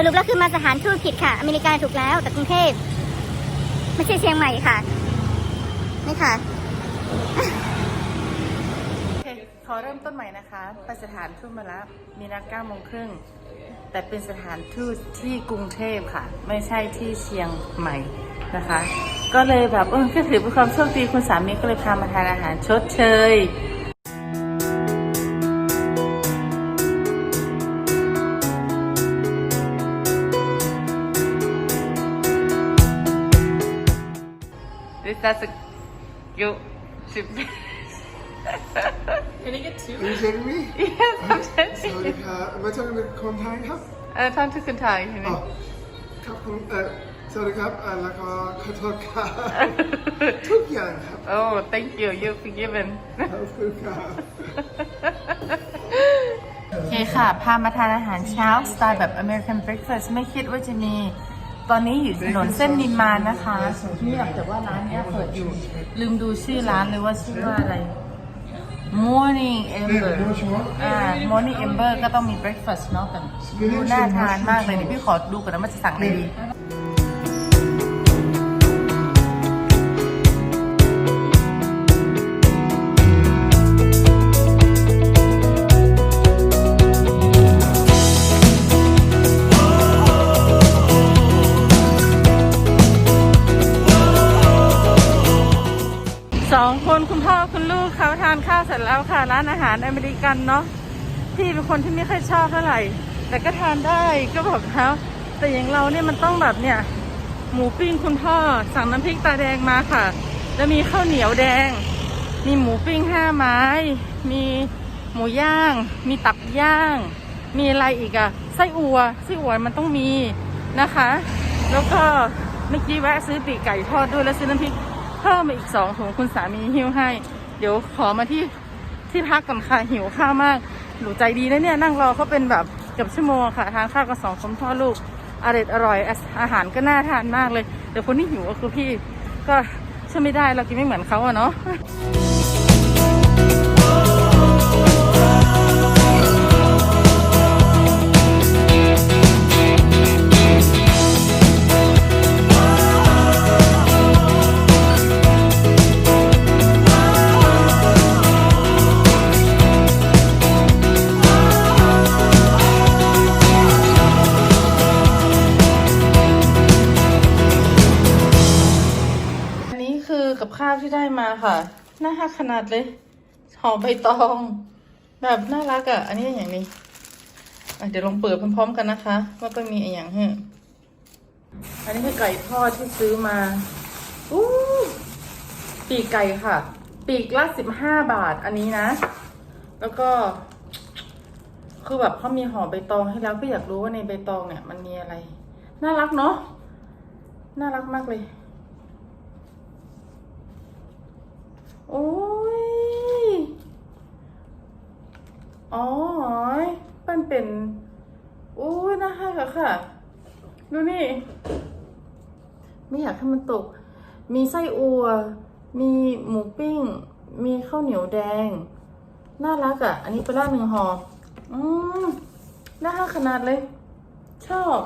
สรุปแล้วคือมาสถานทูตผิดค่ะ อเมริกาถูกแล้ว แต่กรุงเทพไม่ใช่เชียงใหม่ค่ะ นี่ค่ะโอเคขอเริ่มต้นใหม่นะคะไปสถานทูตมาแล้วมีนัดเก้าโมงครึ่งแต่เป็นสถานทูตที่กรุงเทพค่ะ ไม่ใช่ที่เชียงใหม่นะคะ ก็เลยแบบเออก็ถือเป็นความโชคดีคุณสามีก็เลยพามาทานอาหารชดเชย This does a you should Can you get two? Are you kidding me? Yes, I'm สวัสดี telling you. ครับมาจากเป็นคนไทยครับเออท่านที่คุณไทยใช่ไหมอ๋อครับผมเออสวัสดีครับเอ่อแล้วก็ขอโทษครับ ทุกอย่างครับ Oh, thank you. You're forgiven. ขอบคุณครับ โอเคค่ะ พามาทานอาหารเช้า สไตล์แบบ American breakfast ไม่คิดว่าจะมี ตอนนี้อยู่ถนนเส้นนิมมานนะคะเงียบแต่ว่าร้านเนี้ยเปิดอยู่ ลืมดูชื่อร้านเลยว่าชื่อว่าอะไร Morning Ember อ่า Morning Ember ก็ต้องมี breakfast เนาะแต่ดูน่าทานมากเลยนี่พี่ขอดูก่อนนะมันจะสั่งอะไรดี เขาทานข้าวเสร็จแล้วค่ะ ร้านอาหารอเมริกันเนาะพี่เป็นคนที่ไม่ค่อยชอบเท่าไหร่ แต่ก็ทานได้ก็บอกเขาแต่อย่างเราเนี่ยมันต้องแบบเนี่ย หมูปิ้งคุณพ่อสั่งน้ำพริกตาแดงมาค่ะ แล้วมีข้าวเหนียวแดง มีหมูปิ้งห้าไม้ มีหมูย่าง มีตับย่าง มีอะไรอีกอะไส้อัวไส้อัวมันต้องมีนะคะ แล้วก็เมื่อกี้แวะซื้อปีกไก่ทอดด้วยแล้วซื้อน้ำพริกเพิ่มมาอีกสองถุงคุณสามีหิ้วให้ เดี๋ยวขอมาที่ที่พักก่อนค่ะหิวข้าวมากหนูใจดีนะเนี่ยนั่งรอเขาเป็นแบบเกือบชั่วโมงค่ะทานข้าวกับสองคนพ่อลูกอร่อยอร่อยอาหารก็น่าทานมากเลยเดี๋ยวคนที่หิวก็คือพี่ก็ช่วยไม่ได้เรากินไม่เหมือนเขาอะเนาะ กับข้าวที่ได้มาค่ะ น่ารักขนาดเลยห่อใบตอง แบบน่ารักอะ่ะ อันนี้อย่างนี้เดี๋ยวลองเปิดพร้อมๆกันนะคะว่าก็มีอะไรอย่างให้อันนี้คือไก่ทอดที่ซื้อมาอู้ปีกไก่ค่ะ ปีกละสิบห้าบาทอันนี้นะ แล้วก็ คือแบบเขามีห่อใบตองให้แล้วก็อยากรู้ว่าในใบตองเนี่ย มันมีอะไร น่ารักเนาะน่ารักมากเลย โอ้ย อ๋อมันเป็นโอ้ยน่าฮักอะค่ะ ดูนี่ ไม่อยากให้มันตก มีไส้อัว มีหมูปิ้ง มีข้าวเหนียวแดง น่ารักอะอันนี้ปลาร้าหนึ่งห่ออืมน่าฮักขนาดเลย ชอบ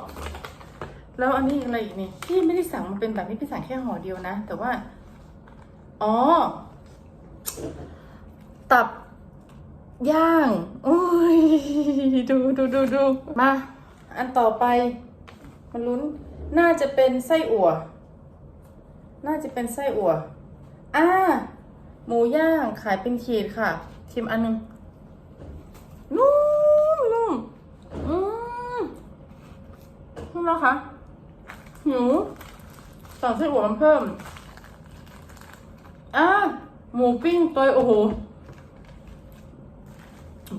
แล้วอันนี้อะไรอีกนี่พี่ไม่ได้สั่งมันเป็นแบบนี้พี่สั่งแค่ห่อเดียวนะ แต่ว่า อ๋อ ตับย่างโอ้ยดูดูดูดูมา อันต่อไป มันลุ้น น่าจะเป็นไส้อั่ว น่าจะเป็นไส้อั่วอ่าหมูย่างขายเป็นขีดค่ะชิมอันหนึงนุ่มนุ่มอืมนุ่มแล้วคะหิวสั่งไส้อั่วมาเพิ่ม มูปิ้งตัวโอ้โห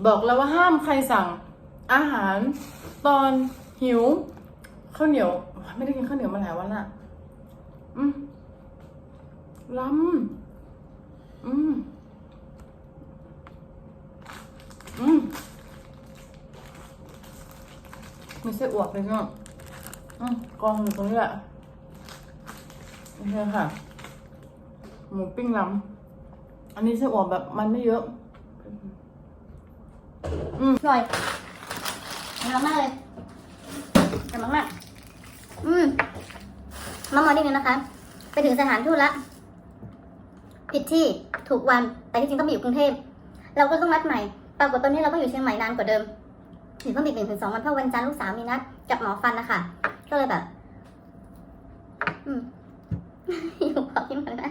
บอกแล้วว่าห้ามใครสั่งอาหารตอนหิวข้าวเหนียว ไม่ได้กินข้าวเหนียวมาหลายวันละอืมล้ำอืมอืมมีไส้อวกเลยเนาะอืมกองอยู่ตรงนี้แหละโอเคค่ะ หมูปิ้งล้ำ อันนี้ไส้อั่วแบบมันไม่เยอะอร่อยอร่อยมากเลยอร่อยมากๆอืมมามอนี่นึงนะคะ ไปถึงสถานทูตละผิดที่ถูกวันแต่ที่จริงต้องไปอยู่กรุงเทพเราก็ต้องนัดใหม่ปรากฏตอนนี้เราต้องอยู่เชียงใหม่นานกว่าเดิมถึงเพิ่มอีกหนึ่งถึงสองวันเพราะวันจันทร์ลูกสาวมีนัดกับหมอฟันนะคะก็เลยแบบ อืม อยู่ขอกินก่อนนะ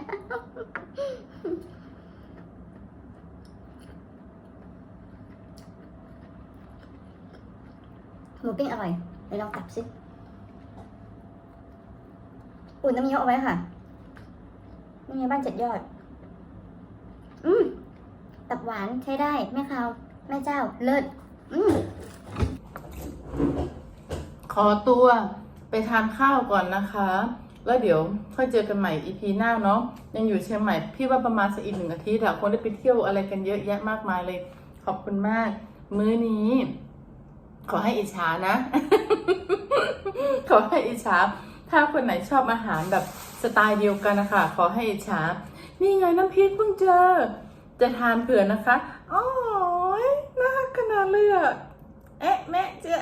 หมูปิ้งอร่อยเดี๋ยวลองตับสิอุ่นน้ำเงี้ยวเอาไว้ค่ะนี่ไงบ้านเจ็ดยอด อืมตับหวานใช้ได้แม่คาวแม่เจ้าเลิศอืมขอตัวไปทานข้าวก่อนนะคะ แล้วเดี๋ยวค่อยเจอกันใหม่ EP หน้าเนาะ ยังอยู่เชียงใหม่ พี่ว่าประมาณสักอีกหนึ่งอาทิตย์อะคนได้ไปเที่ยวอะไรกันเยอะแยะมากมายเลย ขอบคุณมาก มื้อนี้ ขอให้อิจฉานะ ขอให้อิจฉา ถ้าคนไหนชอบอาหารแบบสไตล์เดียวกันนะคะ ขอให้อิจฉา นี่ไงน้ำพริกเพิ่งเจอ จะทานเผื่อนะคะโอ้ยน่าขนาดเลยอะเอ๊ะแม่เจ๊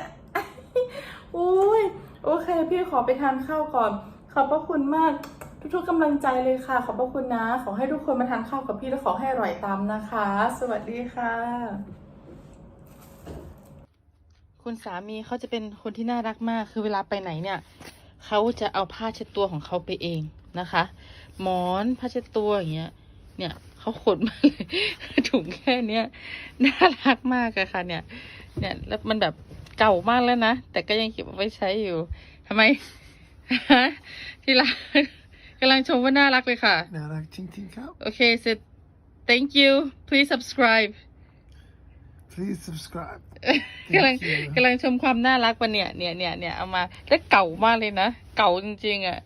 อุ้ยโอเค พี่ขอไปทานข้าวก่อน ขอบพระคุณมาก ทุกๆกำลังใจเลยค่ะ ขอบพระคุณนะ ขอให้ทุกคนมาทานข้าวกับพี่และขอให้อร่อยตามนะคะ สวัสดีค่ะ คุณสามีเขาจะเป็นคนที่น่ารักมาก คือเวลาไปไหนเนี่ยเขาจะเอาผ้าเช็ดตัวของเขาไปเองนะคะ หมอนผ้าเช็ดตัวอย่างเงี้ย เนี่ยเขาขนมาเลยถุงแค่เนี้ยน่ารักมากอะค่ะเนี่ย เนี่ยแล้วมันแบบเก่ามากแล้วนะ แต่ก็ยังเก็บเอาไว้ใช้อยู่ทำไมที่รักกำลังชมว่าน่ารักเลยค่ะ น่ารักจริงๆครับ โอเค so thank you please subscribe please subscribe กำลัง Thank you กำลังชมความน่ารักวันเนี่ยเนี่ยเนี่ยเนี่ยเอามาแล้วเก่ามากเลยนะ เก่าจริงๆอะ